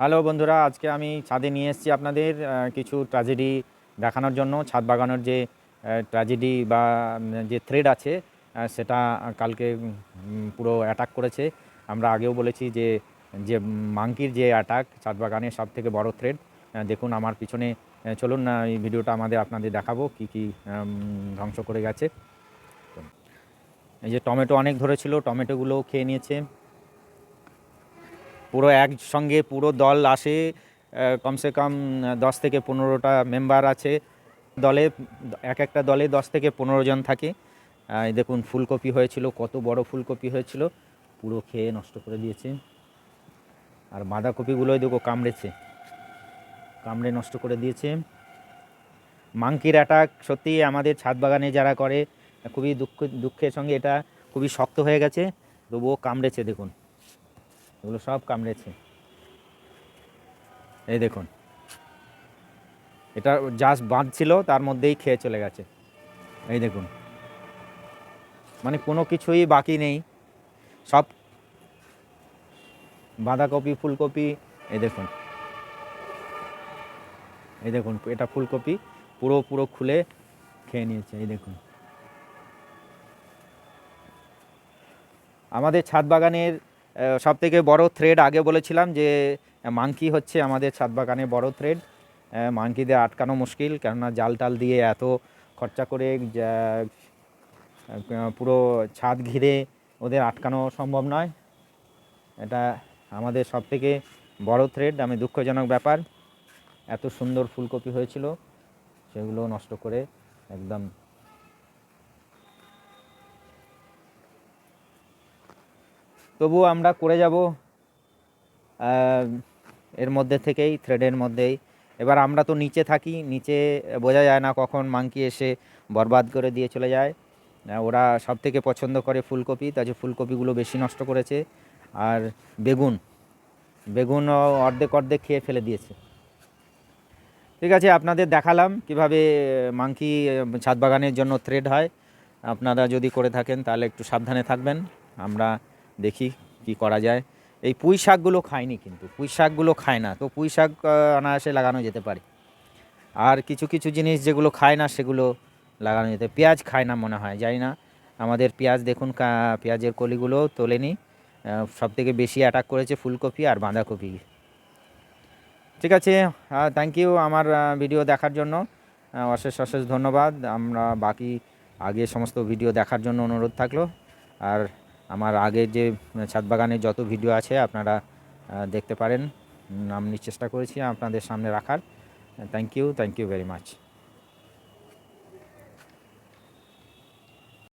Hello বন্ধুরা, আজকে আমি ছাদে নিয়ে এসেছি আপনাদের কিছু ট্র্যাজেডি দেখানোর জন্য। ছাদ বাগানোর যে ট্র্যাজেডি বা যে থ্রেড আছে সেটা কালকে পুরো অ্যাটাক করেছে। আমরা আগেও বলেছি যে যে মাংকির যে অ্যাটাক ছাদ বাগানের সব থেকে বড় থ্রেড দেখুন আমার পিছনে চলুন না, এই ভিডিওটা আমাদের আপনাদের দেখাবো কি কি ধ্বংস করে গেছে। এই যে টমেটো অনেক ধরেছিল টমেটোগুলো খেয়ে নিয়েছে। পুরো একসঙ্গে পুরো দল আসে কমসে কম দশ থেকে পনেরোটা মেম্বার আছে। দলে, এক একটা দলে দশ থেকে পনেরো জন থাকে। দেখুন, ফুলকপি হয়েছিল, কত বড় ফুলকপি হয়েছিল। পুরো খেয়ে নষ্ট করে দিয়েছে। আর বাঁধাকপিগুলোই দেখো কামড়েছে। কামড়ে নষ্ট করে দিয়েছে। মাংকির অ্যাটাক সত্যি আমাদের ছাদ বাগানে যারা করে, খুবই দুঃখ, দুঃখের সঙ্গে এটা খুবই শক্ত হয়ে গেছে। তবুও কামড়েছে, দেখুন। এগুলো সব কামড়েছে। এই দেখুন। এটা জাস্ট বাঁধছিল, তার মধ্যেই খেয়ে চলে গেছে। এই দেখুন। মানে কোনো কিছুই বাকি নেই। সব বাঁধাকপি, ফুলকপি, এই দেখুন। এই দেখুন, এটা ফুলকপি পুরো পুরো খুলে খেয়ে নিয়েছে, এই দেখুন। আমাদের ছাদ বাগানের সব থেকে বড় থ্রেড আগে বলেছিলাম যে মাংকি হচ্ছে আমাদের ছাদ বাগানে বড় থ্রেড মাংকিদের আটকানো মুশকিল, কেননা জাল টাল দিয়ে এত খরচা করে পুরো ছাদ ঘিরে ওদের আটকানো সম্ভব নয়। এটা আমাদের সব থেকে বড় থ্রেড আমি দুঃখজনক ব্যাপার। এত সুন্দর ফুলকপি হয়েছিল, সেগুলো নষ্ট করে একদম তবুও আমরা করে যাব এর মধ্যে থেকেই থ্রেডের মধ্যেই। এবার আমরা তো নিচে থাকি, নিচে বোঝা যায় না কখন মাংকি এসে বরবাদ করে দিয়ে চলে যায়। ওরা সব থেকে পছন্দ করে ফুলকপি, তাই ফুলকপিগুলো বেশি নষ্ট করেছে। আর বেগুন, বেগুনও অর্ধেক অর্ধেক খেয়ে ফেলে দিয়েছে। ঠিক আছে, আপনাদের দেখালাম কীভাবে মাংকি, ছাদ বাগানের জন্য থ্রেড হয়। আপনারা যদি করে থাকেন, তাহলে একটু সাবধানে থাকবেন। আমরা দেখি কি করা যায়। এই পুঁই শাকগুলো খায়নি কিন্তু, পুঁই শাকগুলো খায় না, তো পুঁই শাক অনায়াসে লাগানো যেতে পারে। আর কিছু কিছু জিনিস যেগুলো খায় না, সেগুলো লাগানো যেতে পেঁয়াজ খায় না মনে হয়, জানি না। আমাদের পেঁয়াজ দেখুন পেঁয়াজের কলিগুলো তোলেনি। সব থেকে বেশি অ্যাটাক করেছে ফুলকপি আর বাঁধাকপি। ঠিক আছে থ্যাংক ইউ আমার ভিডিও দেখার জন্য। অশেষ অশেষ ধন্যবাদ। আমরা বাকি আগে সমস্ত ভিডিও দেখার জন্য অনুরোধ থাকল। আর আমার আগের যে ছাদ বাগানের যত ভিডিও আছে আপনারা দেখতে পারেন। আমি চেষ্টা করেছি আপনাদের সামনে রাখার। Thank you thank you very much